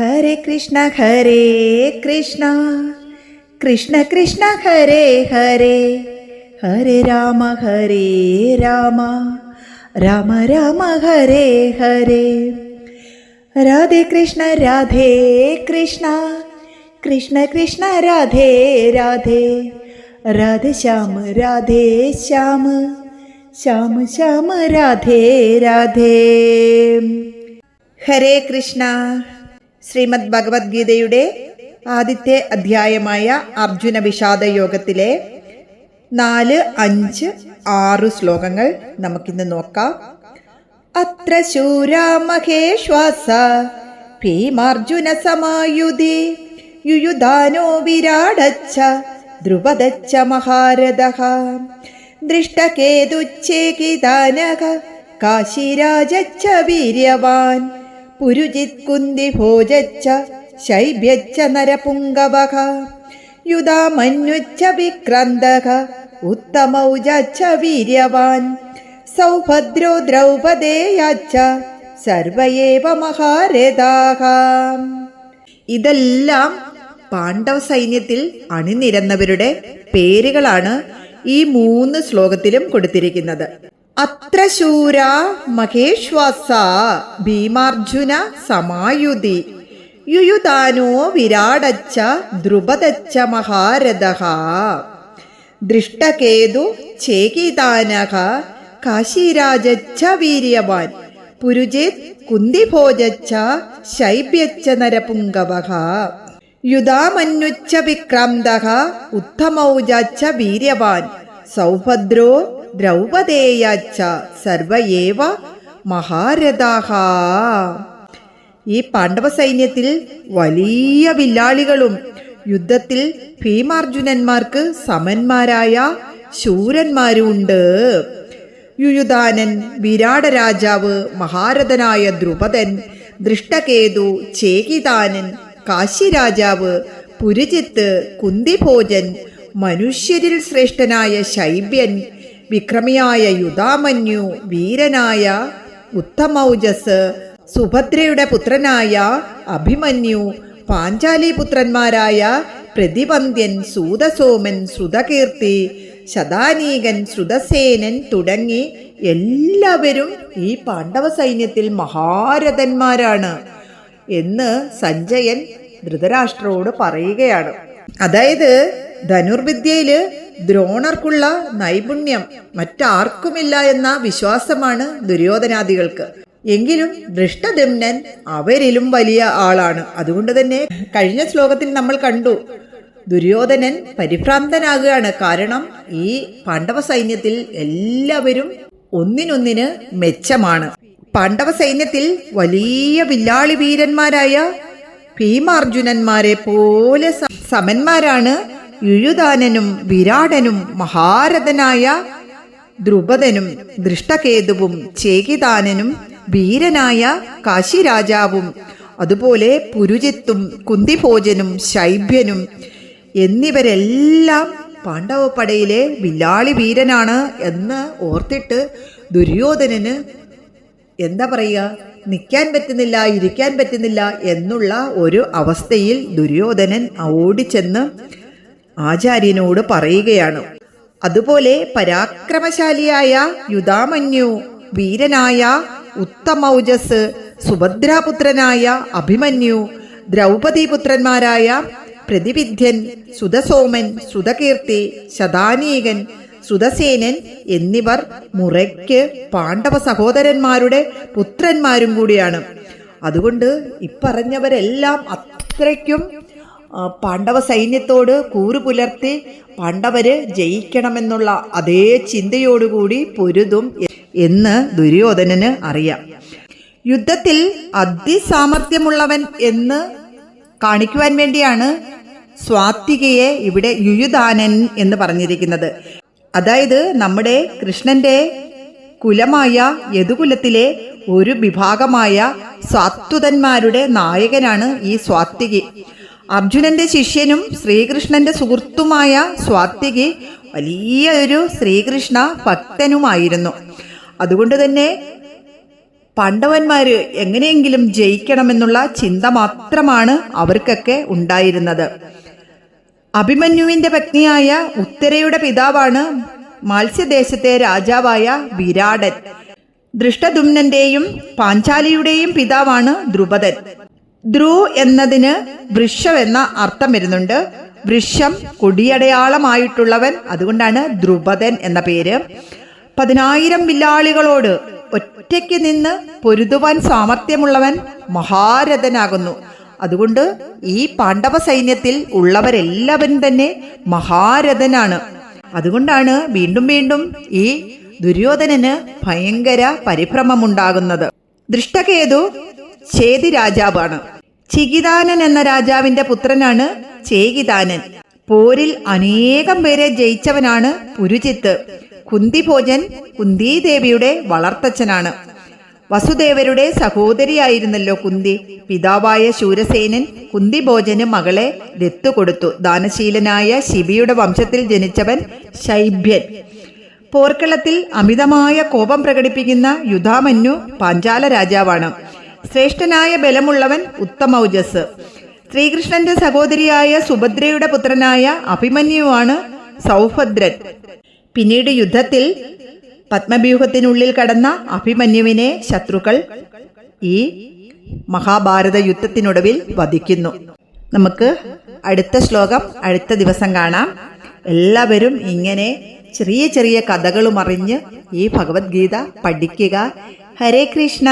ഹരേ കൃഷ്ണ ഹരേ കൃഷ്ണ കൃഷ്ണ കൃഷ്ണ ഹരേ ഹരേ ഹരേ രാമ ഹരേ രാമ രാമ രാമ ഹരേ ഹരേ രാധേ കൃഷ്ണ രാധേ കൃഷ്ണ കൃഷ്ണ കൃഷ്ണ രാധേ രാധേ രാധേ ശ്യാമ രാധേ ശ്യാമ ശ്യാമ ശ്യാമ രാധേ രാധേ ഹരേ കൃഷ്ണ ശ്രീമദ് ഭഗവത്ഗീതയുടെ ആദ്യത്തെ അധ്യായമായ അർജുന വിഷാദ യോഗത്തിലെ നാല് അഞ്ച് ആറ് ശ്ലോകങ്ങൾ നമുക്കിന്ന് നോക്കാം. അത്ര ശൂരാ മഹേശ്വാസ ഭീമാർജുന സമായുധി യുയുധാനോ വിരാടച്ച ധ്രുപദച്ച മഹാരഥ ദൃഷ്ടകേതുച്ചേകിതാനക കാശിരാജച്ച വീര്യവാൻ പുരുജിത് കുന്തി ഭോജച്ച ശൈഭ്യച്ച നരപുങ്കവക. യുധാമന്യുച്ച വിക്രന്തക ഉത്തമൗജച്ച വീര്യവാൻ. സൗഭദ്രോ ദ്രൗപദേയാച്ച സർവയേവ മഹാരഥാഹ. ഇതെല്ലാം പാണ്ഡവ സൈന്യത്തിൽ അണിനിരന്നവരുടെ പേരുകളാണ് ഈ മൂന്ന് ശ്ലോകത്തിലും കൊടുത്തിരിക്കുന്നത്. അത്ര ശൂര മഹേശ്വാസ ഭീമാർജുന സമായുധി. യുയുതാനോ വിരാടച്ച ദ്രുപദച്ച മഹാരഥ ദൃഷ്ടകേതു ചേകിതാനക കാശിരാജച്ച വീര്യവാൻ. പുരുജിത് കുന്തിഭോജച്ച ശൈബ്യച്ച നരപുങ്കവഹ. യുധാമന്യുച്ച വിക്രാന്തക ഉത്തമൗജച്ച വീര്യവാൻ. സൗഭദ്രോ ദ്രൗപദേയച്ച സർവയേവ മഹാരഥാഹ. ഈ പാണ്ഡവ സൈന്യത്തിൽ വലിയ വില്ലാളികളും യുദ്ധത്തിൽ ഭീമാർജുനന്മാർക്ക് സമന്മാരായ ശൂരന്മാരുണ്ട്. യുയുധാനൻ വിരാട രാജാവ് മഹാരഥനായ ദ്രുപദൻ ദൃഷ്ടകേതു ചേകിതാനൻ കാശിരാജാവ് പുരുജിത്ത് കുന്തിഭോജൻ മനുഷ്യരിൽ ശ്രേഷ്ഠനായ ശൈബ്യൻ വിക്രമിയായ യുധാമന്യു വീരനായ ഉത്തമൗജസ് സുഭദ്രയുടെ പുത്രനായ അഭിമന്യു പാഞ്ചാലി പുത്രന്മാരായ പ്രതിപന്ധ്യൻ സൂതസോമൻ ശ്രുതകീർത്തി ശതാനീകൻ ശ്രുതസേനൻ തുടങ്ങി എല്ലാവരും ഈ പാണ്ഡവ സൈന്യത്തിൽ മഹാരഥന്മാരാണ് എന്ന് സഞ്ജയൻ ധൃതരാഷ്ട്രോട് പറയുകയാണ്. അതായത് ധനുർവിദ്യയിൽ ദ്രോണർക്കുള്ള നൈപുണ്യം മറ്റാർക്കുമില്ല എന്ന വിശ്വാസമാണ് ദുര്യോധനാദികൾക്ക്. എങ്കിലും ദൃഷ്ടദമ്നൻ അവരിലും വലിയ ആളാണ്. അതുകൊണ്ട് തന്നെ കഴിഞ്ഞ ശ്ലോകത്തിൽ നമ്മൾ കണ്ടു. ദുര്യോധനൻ പരിഭ്രാന്തനാകുകയാണ്. കാരണം ഈ പാണ്ഡവ സൈന്യത്തിൽ എല്ലാവരും ഒന്നിനൊന്നിന് മെച്ചമാണ്. പാണ്ഡവ സൈന്യത്തിൽ വലിയ വില്ലാളി വീരന്മാരായ ഭീമാർജുനന്മാരെ പോലെ സമന്മാരാണ് യുയുധാനനും വിരാടനും മഹാരഥനായ ദ്രുപദനും ദൃഷ്ടകേതുവും ചേകിതാനനും വീരനായ കാശിരാജാവും അതുപോലെ പുരുജിത്തും കുന്തിഭോജനും ശൈബ്യനും എന്നിവരെല്ലാം പാണ്ഡവപ്പടയിലെ വില്ലാളി വീരനാണ് എന്ന് ഓർത്തിട്ട് ദുര്യോധനന് എന്താ പറയുക? നിൽക്കാൻ പറ്റുന്നില്ല ഇരിക്കാൻ പറ്റുന്നില്ല എന്നുള്ള ഒരു അവസ്ഥയിൽ ദുര്യോധനൻ ഓടിച്ചെന്ന് ആചാര്യനോട് പറയുകയാണ്. അതുപോലെ പരാക്രമശാലിയായ യുധാമന്യു വീരനായ ഉത്തമൗജസ് സുഭദ്രാപുത്രനായ അഭിമന്യു ദ്രൗപദീപുത്രന്മാരായ പ്രതിവിധ്യൻ സുതസോമൻ സുതകീർത്തി ശതാനീകൻ സുതസേനൻ എന്നിവർ മുറയ്ക്ക് പാണ്ഡവ സഹോദരന്മാരുടെ പുത്രന്മാരും കൂടിയാണ്. അതുകൊണ്ട് ഇപ്പറഞ്ഞവരെല്ലാം അത്രയ്ക്കും പാണ്ഡവ സൈന്യത്തോട് കൂറു പുലർത്തി പാണ്ഡവര് ജയിക്കണമെന്നുള്ള അതേ ചിന്തയോടുകൂടി പൊരുതും എന്ന് ദുര്യോധനന് അറിയാം. യുദ്ധത്തിൽ അതിസാമർഥ്യമുള്ളവൻ എന്ന് കാണിക്കുവാൻ വേണ്ടിയാണ് സ്വാത്തികയെ ഇവിടെ യുയുദാനൻ എന്ന് പറഞ്ഞിരിക്കുന്നത്. അതായത് നമ്മുടെ കൃഷ്ണന്റെ കുലമായ യദുകുലത്തിലെ ഒരു വിഭാഗമായ സാത്വതന്മാരുടെ നായകനാണ് ഈ സ്വാത്തികി അർജുനന്റെ ശിഷ്യനും ശ്രീകൃഷ്ണന്റെ സുഹൃത്തുമായ സ്വാത്തികി വലിയ ഒരു ശ്രീകൃഷ്ണ ഭക്തനുമായിരുന്നു. അതുകൊണ്ട് തന്നെ പാണ്ഡവന്മാർ എങ്ങനെയെങ്കിലും ജയിക്കണമെന്നുള്ള ചിന്ത മാത്രമാണ് അവർക്കൊക്കെ ഉണ്ടായിരുന്നത്. അഭിമന്യുവിന്റെ പത്നിയായ ഉത്തരയുടെ പിതാവാണ് മാത്സ്യദേശത്തെ രാജാവായ വിരാടൻ. ദൃഷ്ടദുമ്നന്റെയും പാഞ്ചാലിയുടെയും പിതാവാണ് ദ്രുപദൻ. ധ്രു എന്നതിന് വൃക്ഷം എന്ന അർത്ഥം വരുന്നുണ്ട്. വൃക്ഷം കൊടിയടയാളമായിട്ടുള്ളവൻ അതുകൊണ്ടാണ് ദ്രുപദൻ എന്ന പേര്. പതിനായിരം വില്ലാളികളോട് ഒറ്റയ്ക്ക് നിന്ന് പൊരുതുവാൻ സാമർഥ്യമുള്ളവൻ മഹാരഥനാകുന്നു. അതുകൊണ്ട് ഈ പാണ്ഡവ സൈന്യത്തിൽ ഉള്ളവരെല്ലാവരും തന്നെ മഹാരഥനാണ്. അതുകൊണ്ടാണ് വീണ്ടും വീണ്ടും ഈ ദുര്യോധനന് ഭയങ്കര പരിഭ്രമമുണ്ടാകുന്നത്. ദൃഷ്ടകേതു ചേതി രാജാവാണ് ചികിതാനൻ എന്ന രാജാവിന്റെ പുത്രനാണ് ചേകിതാനൻ. പോരിൽ അനേകം പേരെ ജയിച്ചവനാണ് പുരുജിത്ത്. കുന്തിഭോജൻ കുന്തിദേവിയുടെ വളർത്തച്ഛനാണ്. വസുദേവരുടെ സഹോദരിയായിരുന്നല്ലോ കുന്തി. പിതാവായ ശൂരസേനൻ കുന്തിഭോജന് മകളെ ദത്തു കൊടുത്തു ദാനശീലനായ ശിബിയുടെ വംശത്തിൽ ജനിച്ചവൻ ശൈഭ്യൻ. പോർക്കളത്തിൽ അമിതമായ കോപം പ്രകടിപ്പിക്കുന്ന യുധാമന്യു പാഞ്ചാല രാജാവാണ് ശ്രേഷ്ഠനായ ബലമുള്ളവൻ ഉത്തമൗജസ് ശ്രീകൃഷ്ണന്റെ സഹോദരിയായ സുഭദ്രയുടെ പുത്രനായ അഭിമന്യുവാണ് സൗഭദ്രൻ. പിന്നീട് യുദ്ധത്തിൽ പത്മവ്യൂഹത്തിനുള്ളിൽ കടന്ന അഭിമന്യുവിനെ ശത്രുക്കൾ ഈ മഹാഭാരത യുദ്ധത്തിനൊടുവിൽ വധിക്കുന്നു. നമുക്ക് അടുത്ത ശ്ലോകം അടുത്ത ദിവസം കാണാം. എല്ലാവരും ഇങ്ങനെ ചെറിയ ചെറിയ കഥകളും അറിഞ്ഞ് ഈ ഭഗവത്ഗീത പഠിക്കുക. ഹരേ കൃഷ്ണ!